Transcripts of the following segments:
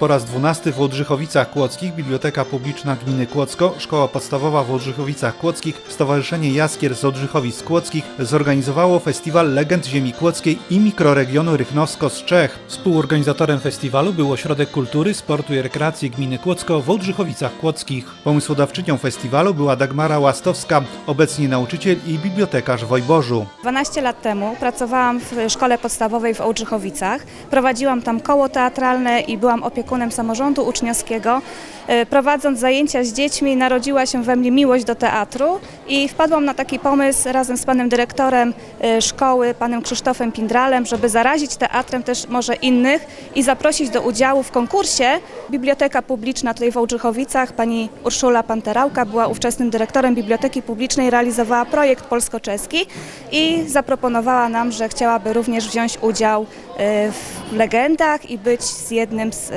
Po raz 12 w Ołdrzychowicach Kłodzkich Biblioteka Publiczna Gminy Kłodzko, Szkoła Podstawowa w Ołdrzychowicach Kłodzkich, Stowarzyszenie Jaskier z Ołdrzychowic Kłodzkich zorganizowało Festiwal Legend Ziemi Kłodzkiej i Mikroregionu Rychnowsko z Czech. Współorganizatorem festiwalu był Ośrodek Kultury, Sportu i Rekreacji Gminy Kłodzko w Ołdrzychowicach Kłodzkich. Pomysłodawczynią festiwalu była Dagmara Łastowska, obecnie nauczyciel i bibliotekarz w Wojborzu. 12 lat temu pracowałam w szkole podstawowej w Ołdrzychowicach. Prowadziłam tam koło teatralne i byłam opiekunem samorządu uczniowskiego. E, Prowadząc zajęcia z dziećmi narodziła się we mnie miłość do teatru i wpadłam na taki pomysł razem z panem dyrektorem e, szkoły, panem Krzysztofem Pindralem, żeby zarazić teatrem też może innych i zaprosić do udziału w konkursie. Biblioteka Publiczna tutaj w Ołdrzychowicach, pani Urszula Panterałka była ówczesnym dyrektorem Biblioteki Publicznej, realizowała projekt polsko-czeski i zaproponowała nam, że chciałaby również wziąć udział e, w legendach i być z jednym z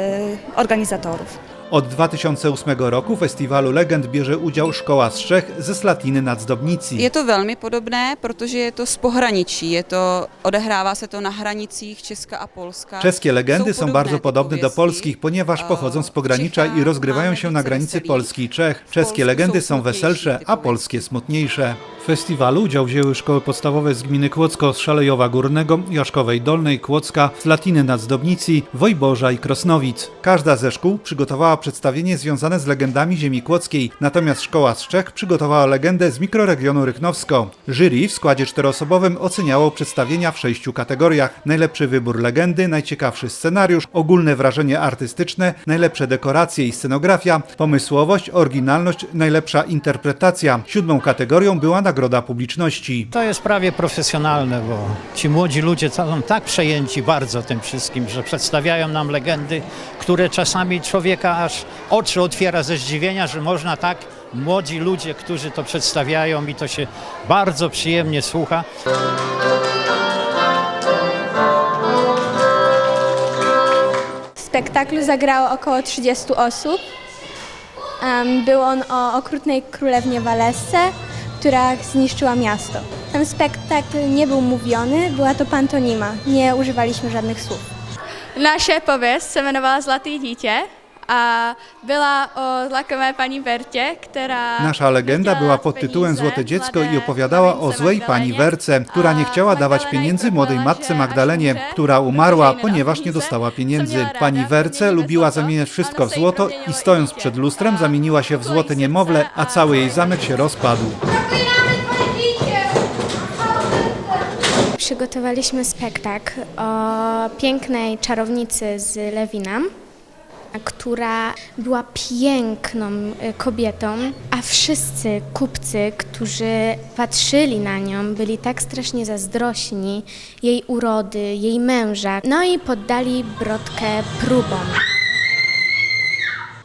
organizatorów. Od 2008 roku w festiwalu legend bierze udział Szkoła z Czech ze Slatiny nad Zdobnicí. Je to velmi podobné, protože je to z pohraničí, je to, odehrává se to na hranicích Česka a Polska. Czeskie legendy Są bardzo podobne do polskich, ponieważ pochodzą z pogranicza i rozgrywają się na granicy Polski i Czech. Czeskie legendy są weselsze, a polskie smutniejsze. W festiwalu udział wzięły szkoły podstawowe z gminy Kłodzko z Szalejowa Górnego, Jaszkowej Dolnej, Kłodzka, Slatiny nad Zdobnicy, Wojborza i Krosnowic. Każda ze szkół przygotowała przedstawienie związane z legendami ziemi kłodzkiej, natomiast szkoła z Czech przygotowała legendę z mikroregionu Rychnowsko. Jury w składzie czteroosobowym oceniało przedstawienia w sześciu kategoriach. Najlepszy wybór legendy, najciekawszy scenariusz, ogólne wrażenie artystyczne, najlepsze dekoracje i scenografia, pomysłowość, oryginalność, najlepsza interpretacja. Siódmą kategorią była nagroda publiczności. To jest prawie profesjonalne, bo ci młodzi ludzie są tak przejęci bardzo tym wszystkim, że przedstawiają nam legendy, które czasami człowieka aż oczy otwiera ze zdziwienia, że można tak młodzi ludzie, którzy to przedstawiają i to się bardzo przyjemnie słucha. Spektaklu zagrało około 30 osób. Był on o okrutnej królewnie Walesce, która zniszczyła miasto. Ten spektakl nie był mówiony, była to pantonima. Nie używaliśmy żadnych słów. Naše pověst se jmenovala Zlatý dítě a byla o zlakové paní Bertě, která... Nasza legenda była pod tytułem Złote Dziecko i opowiadała o złej pani Werce, która nie chciała dawać pieniędzy młodej matce Magdalenie, która umarła, ponieważ nie dostała pieniędzy. Pani Werce lubiła zamieniać wszystko w złoto i stojąc przed lustrem zamieniła się w złote niemowlę, a cały jej zamek się rozpadł. Przygotowaliśmy spektakl o pięknej czarownicy z Lewina, która była piękną y, kobietą, a wszyscy kupcy, którzy patrzyli na nią, byli tak strasznie zazdrośni jej urody, jej męża, no i poddali brodkę próbom.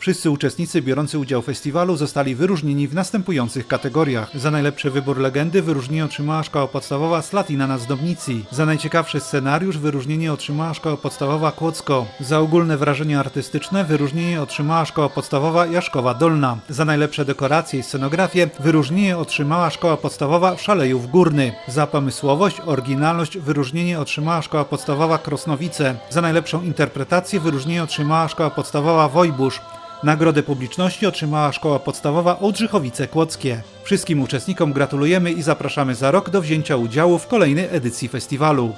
Wszyscy uczestnicy biorący udział w festiwalu zostali wyróżnieni w następujących kategoriach. Za najlepszy wybór legendy wyróżnienie otrzymała szkoła podstawowa Slatina na Zdobnicy. Za najciekawszy scenariusz wyróżnienie otrzymała szkoła podstawowa Kłodzko. Za ogólne wrażenie artystyczne wyróżnienie otrzymała szkoła podstawowa Jaszkowa Dolna. Za najlepsze dekoracje i scenografię wyróżnienie otrzymała szkoła podstawowa Szalejów Górny. Za pomysłowość, oryginalność wyróżnienie otrzymała szkoła podstawowa Krosnowice. Za najlepszą interpretację wyróżnienie otrzymała szkoła podstawowa Wojbusz. Nagrodę publiczności otrzymała Szkoła Podstawowa Ołdrzychowice Kłodzkie. Wszystkim uczestnikom gratulujemy i zapraszamy za rok do wzięcia udziału w kolejnej edycji festiwalu.